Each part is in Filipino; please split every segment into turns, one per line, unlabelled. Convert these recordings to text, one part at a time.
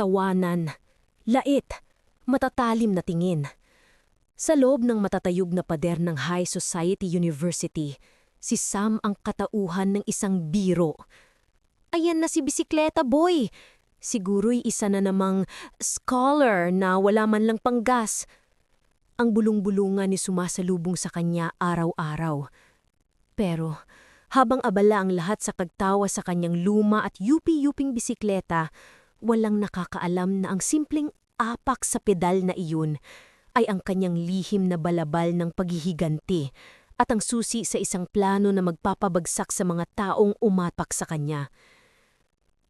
tawanan, lait, matatalim na tingin. Sa loob ng matatayog na pader ng High Society University, si Sam ang katauhan ng isang biro. Ayan na si Bisikleta Boy! Siguro'y isa na namang scholar na wala man lang panggas. Ang bulong-bulungan ni sumasalubong sa kanya araw-araw. Pero habang abala ang lahat sa kagtawa sa kanyang luma at yupi-yuping bisikleta, walang nakakaalam na ang simpleng apak sa pedal na iyon ay ang kanyang lihim na balabal ng paghihiganti at ang susi sa isang plano na magpapabagsak sa mga taong umapak sa kanya.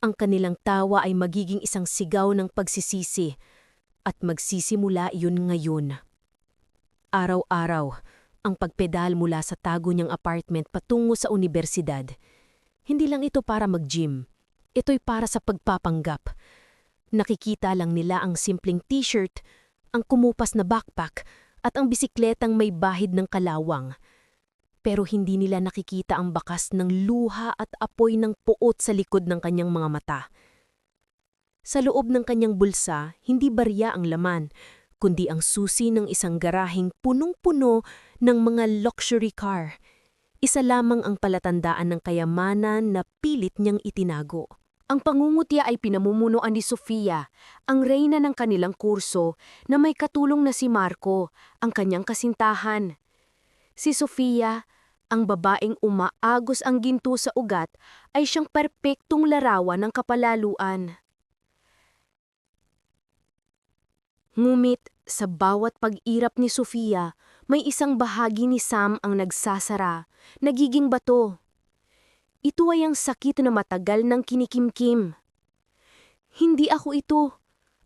Ang kanilang tawa ay magiging isang sigaw ng pagsisisi at magsisimula iyon ngayon. Araw-araw, ang pagpedal mula sa tago niyang apartment patungo sa universidad. Hindi lang ito para mag-gym. Ito'y para sa pagpapanggap. Nakikita lang nila ang simpleng t-shirt, ang kumupas na backpack, at ang bisikletang may bahid ng kalawang. Pero hindi nila nakikita ang bakas ng luha at apoy ng puot sa likod ng kanyang mga mata. Sa loob ng kanyang bulsa, hindi barya ang laman, kundi ang susi ng isang garaheng punong-puno ng mga luxury car. Isa lamang ang palatandaan ng kayamanan na pilit niyang itinago. Ang pangungutya ay pinamumunuan ni Sofia, ang reyna ng kanilang kurso, na may katulong na si Marco, ang kanyang kasintahan. Si Sofia, ang babaeng umaagos ang ginto sa ugat, ay siyang perpektong larawan ng kapalaluan. Ngumit sa bawat pag-irap ni Sofia, may isang bahagi ni Sam ang nagsasara, nagiging bato. Ito ay ang sakit na matagal ng kinikimkim. Hindi ako ito.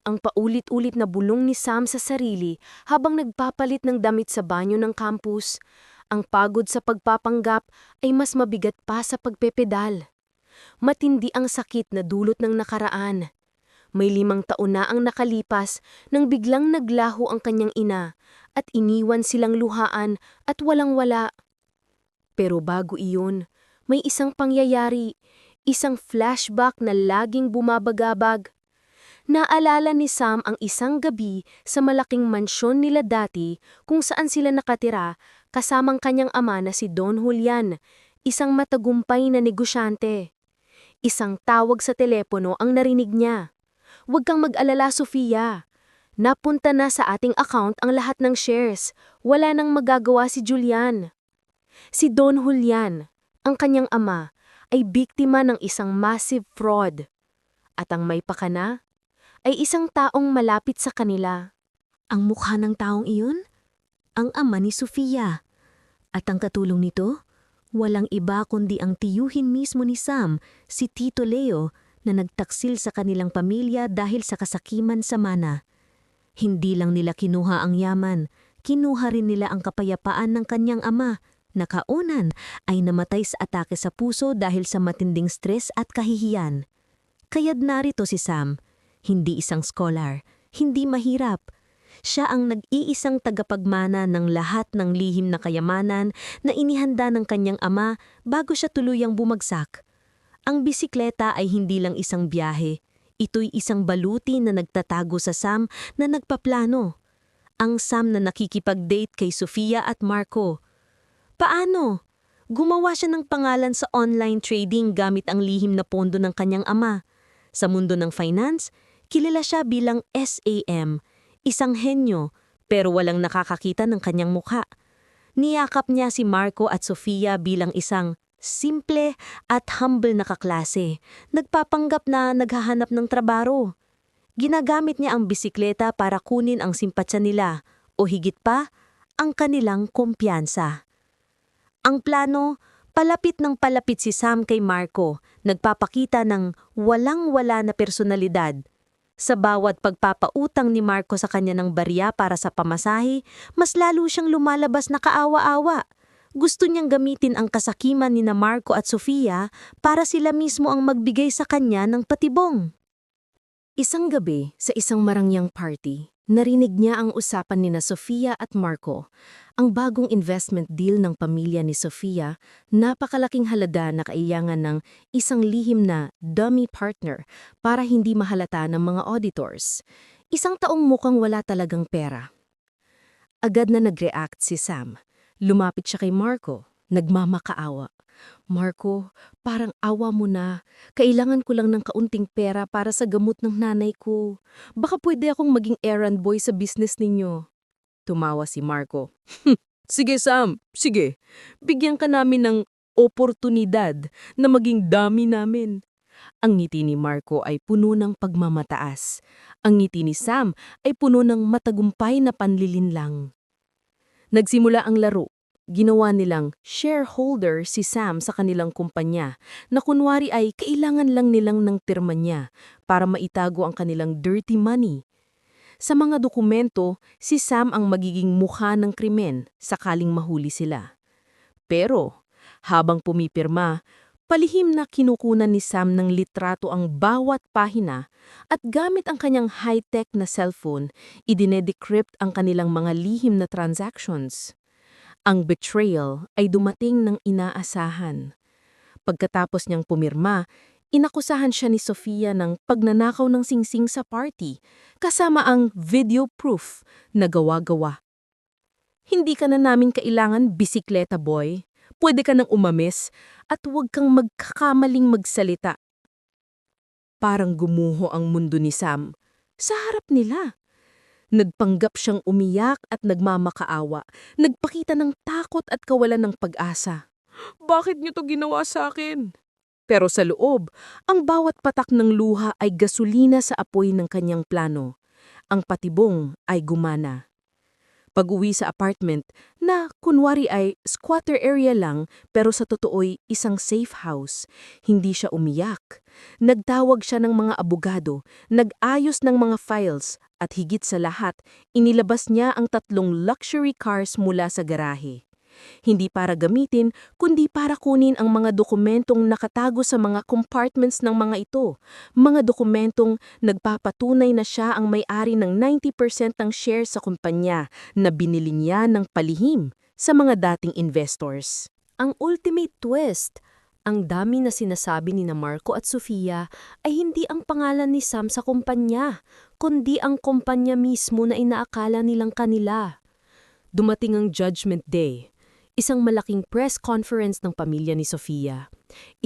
Ang paulit-ulit na bulong ni Sam sa sarili habang nagpapalit ng damit sa banyo ng campus. Ang pagod sa pagpapanggap ay mas mabigat pa sa pagpepedal. Matindi ang sakit na dulot ng nakaraan. May limang taon na ang nakalipas nang biglang naglaho ang kanyang ina at iniwan silang luhaan at walang-wala. Pero bago iyon, may isang pangyayari, isang flashback na laging bumabagabag. Naalala ni Sam ang isang gabi sa malaking mansyon nila dati kung saan sila nakatira kasamang kanyang ama na si Don Julian, isang matagumpay na negosyante. Isang tawag sa telepono ang narinig niya. Huwag kang mag-alala, Sofia. Napunta na sa ating account ang lahat ng shares. Wala nang magagawa si Julian. Si Don Julian, ang kanyang ama, ay biktima ng isang massive fraud. At ang may pakana ay isang taong malapit sa kanila. Ang mukha ng taong iyon? Ang ama ni Sofia. At ang katulong nito? Walang iba kundi ang tiyuhin mismo ni Sam, si Tito Leo, na nagtaksil sa kanilang pamilya dahil sa kasakiman sa mana. Hindi lang nila kinuha ang yaman, kinuha rin nila ang kapayapaan ng kanyang ama, na kaunan ay namatay sa atake sa puso dahil sa matinding stress at kahihiyan. Kaya't narito si Sam, hindi isang scholar, hindi mahirap. Siya ang nag-iisang tagapagmana ng lahat ng lihim na kayamanan na inihanda ng kanyang ama bago siya tuluyang bumagsak. Ang bisikleta ay hindi lang isang biyahe. Ito'y isang baluti na nagtatago sa Sam na nagpaplano. Ang Sam na nakikipag-date kay Sofia at Marco. Paano? Gumawa siya ng pangalan sa online trading gamit ang lihim na pondo ng kanyang ama. Sa mundo ng finance, kilala siya bilang SAM, isang henyo, pero walang nakakakita ng kanyang mukha. Niyakap niya si Marco at Sofia bilang isang simple at humble na kaklase. Nagpapanggap na naghahanap ng trabaho. Ginagamit niya ang bisikleta para kunin ang simpatsya nila o higit pa, ang kanilang kumpiyansa. Ang plano, palapit ng palapit si Sam kay Marco, nagpapakita ng walang-wala na personalidad. Sa bawat pagpapautang ni Marco sa kanya ng barya para sa pamasahe, mas lalo siyang lumalabas na kaawa-awa gusto niyang gamitin ang kasakiman ni na Marco at Sofia para sila mismo ang magbigay sa kanya ng patibong. Isang gabi, sa isang marangyang party, narinig niya ang usapan ni na Sofia at Marco. Ang bagong investment deal ng pamilya ni Sofia, napakalaking halaga na kailangan ng isang lihim na dummy partner para hindi mahalata ng mga auditors. Isang taong mukhang wala talagang pera. Agad na nag-react si Sam. Lumapit siya kay Marco, nagmamakaawa. Marco, parang awa mo na. Kailangan ko lang ng kaunting pera para sa gamot ng nanay ko. Baka pwede akong maging errand boy sa business ninyo. Tumawa si Marco. sige Sam, sige. Bigyan ka namin ng oportunidad na maging dami namin. Ang ngiti ni Marco ay puno ng pagmamataas. Ang ngiti ni Sam ay puno ng matagumpay na panlilinlang. Nagsimula ang laro ginawa nilang shareholder si Sam sa kanilang kumpanya na kunwari ay kailangan lang nilang ng pirma niya para maitago ang kanilang dirty money. Sa mga dokumento, si Sam ang magiging mukha ng krimen sakaling mahuli sila. Pero, habang pumipirma, palihim na kinukunan ni Sam ng litrato ang bawat pahina at gamit ang kanyang high-tech na cellphone, idinedecrypt ang kanilang mga lihim na transactions. Ang betrayal ay dumating ng inaasahan. Pagkatapos niyang pumirma, inakusahan siya ni Sofia ng pagnanakaw ng singsing sa party, kasama ang video proof na gawa-gawa. Hindi ka na namin kailangan bisikleta boy. Pwede ka nang umamis at huwag kang magkakamaling magsalita. Parang gumuho ang mundo ni Sam. Sa harap nila. Nagpanggap siyang umiyak at nagmamakaawa. Nagpakita ng takot at kawalan ng pag-asa. Bakit niyo to ginawa sa akin? Pero sa loob, ang bawat patak ng luha ay gasolina sa apoy ng kanyang plano. Ang patibong ay gumana. Pag-uwi sa apartment na kunwari ay squatter area lang pero sa totoo'y isang safe house, hindi siya umiyak. Nagtawag siya ng mga abogado, nag-ayos ng mga files at higit sa lahat, inilabas niya ang tatlong luxury cars mula sa garahe. Hindi para gamitin, kundi para kunin ang mga dokumentong nakatago sa mga compartments ng mga ito. Mga dokumentong nagpapatunay na siya ang may-ari ng 90% ng shares sa kumpanya na binili niya ng palihim sa mga dating investors. Ang ultimate twist, ang dami na sinasabi ni na Marco at Sofia ay hindi ang pangalan ni Sam sa kumpanya, kundi ang kumpanya mismo na inaakala nilang kanila. Dumating ang Judgment Day isang malaking press conference ng pamilya ni Sofia.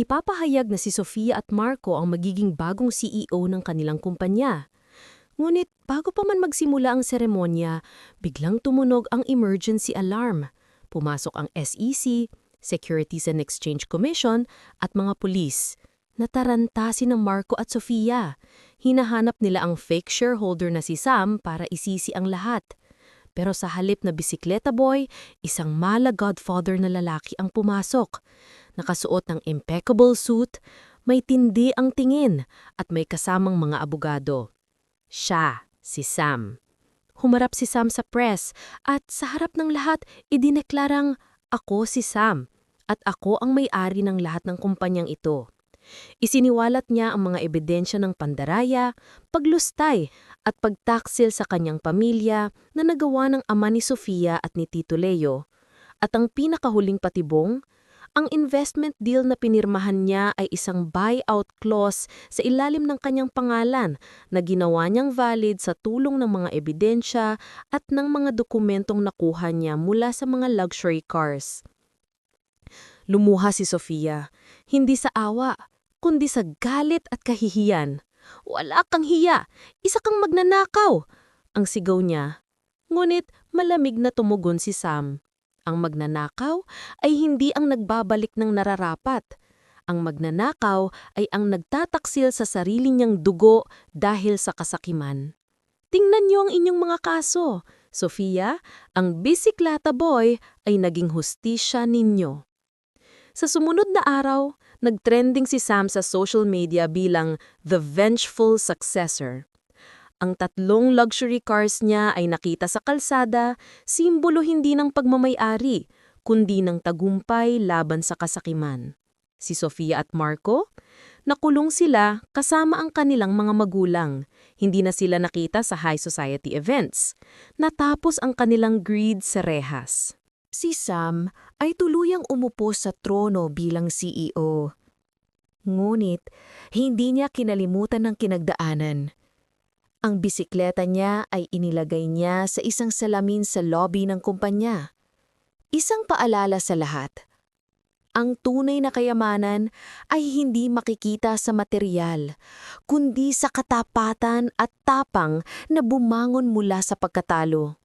Ipapahayag na si Sofia at Marco ang magiging bagong CEO ng kanilang kumpanya. Ngunit bago pa man magsimula ang seremonya, biglang tumunog ang emergency alarm. Pumasok ang SEC, Securities and Exchange Commission at mga pulis. Nataranta si ng Marco at Sofia. Hinahanap nila ang fake shareholder na si Sam para isisi ang lahat. Pero sa halip na bisikleta boy, isang mala godfather na lalaki ang pumasok. Nakasuot ng impeccable suit, may tindi ang tingin at may kasamang mga abogado. Siya, si Sam. Humarap si Sam sa press at sa harap ng lahat idineklarang ako si Sam at ako ang may-ari ng lahat ng kumpanyang ito. Isiniwalat niya ang mga ebidensya ng pandaraya, paglustay at pagtaksil sa kanyang pamilya na nagawa ng ama ni Sofia at ni Tito Leo. At ang pinakahuling patibong, ang investment deal na pinirmahan niya ay isang buyout clause sa ilalim ng kanyang pangalan na ginawa niyang valid sa tulong ng mga ebidensya at ng mga dokumentong nakuha niya mula sa mga luxury cars. Lumuha si Sofia, hindi sa awa, kundi sa galit at kahihiyan. Wala kang hiya, isa kang magnanakaw, ang sigaw niya. Ngunit malamig na tumugon si Sam. Ang magnanakaw ay hindi ang nagbabalik ng nararapat. Ang magnanakaw ay ang nagtataksil sa sarili niyang dugo dahil sa kasakiman. Tingnan niyo ang inyong mga kaso. Sofia, ang bisiklata boy ay naging hustisya ninyo. Sa sumunod na araw, nagtrending si Sam sa social media bilang the vengeful successor. Ang tatlong luxury cars niya ay nakita sa kalsada, simbolo hindi ng pagmamayari, kundi ng tagumpay laban sa kasakiman. Si Sofia at Marco, nakulong sila kasama ang kanilang mga magulang.
Hindi na sila nakita sa high society events. Natapos ang kanilang greed sa rehas.
Si Sam ay tuluyang umupo sa trono bilang CEO. Ngunit, hindi niya kinalimutan ng kinagdaanan. Ang bisikleta niya ay inilagay niya sa isang salamin sa lobby ng kumpanya. Isang paalala sa lahat. Ang tunay na kayamanan ay hindi makikita sa material, kundi sa katapatan at tapang na bumangon mula sa pagkatalo.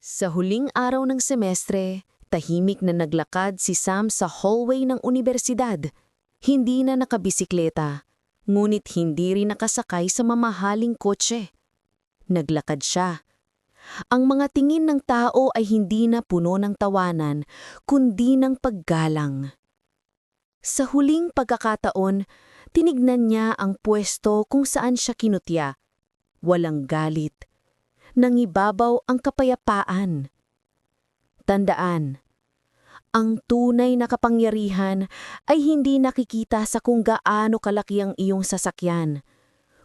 Sa huling araw ng semestre, tahimik na naglakad si Sam sa hallway ng universidad. Hindi na nakabisikleta, ngunit hindi rin nakasakay sa mamahaling kotse. Naglakad siya. Ang mga tingin ng tao ay hindi na puno ng tawanan, kundi ng paggalang. Sa huling pagkakataon, tinignan niya ang pwesto kung saan siya kinutya. Walang galit. Nangibabaw ang kapayapaan. Tandaan, ang tunay na kapangyarihan ay hindi nakikita sa kung gaano kalaki ang iyong sasakyan,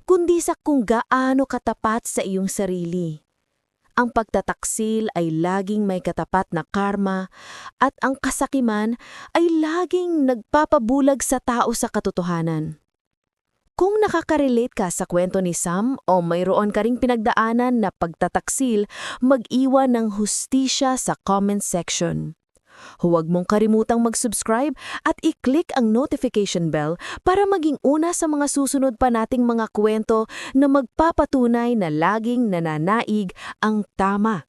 kundi sa kung gaano katapat sa iyong sarili. Ang pagtataksil ay laging may katapat na karma at ang kasakiman ay laging nagpapabulag sa tao sa katotohanan. Kung nakaka-relate ka sa kwento ni Sam o mayroon ka ring pinagdaanan na pagtataksil, mag-iwan ng hustisya sa comment section. Huwag mong karimutang mag-subscribe at i-click ang notification bell para maging una sa mga susunod pa nating mga kwento na magpapatunay na laging nananaig ang tama.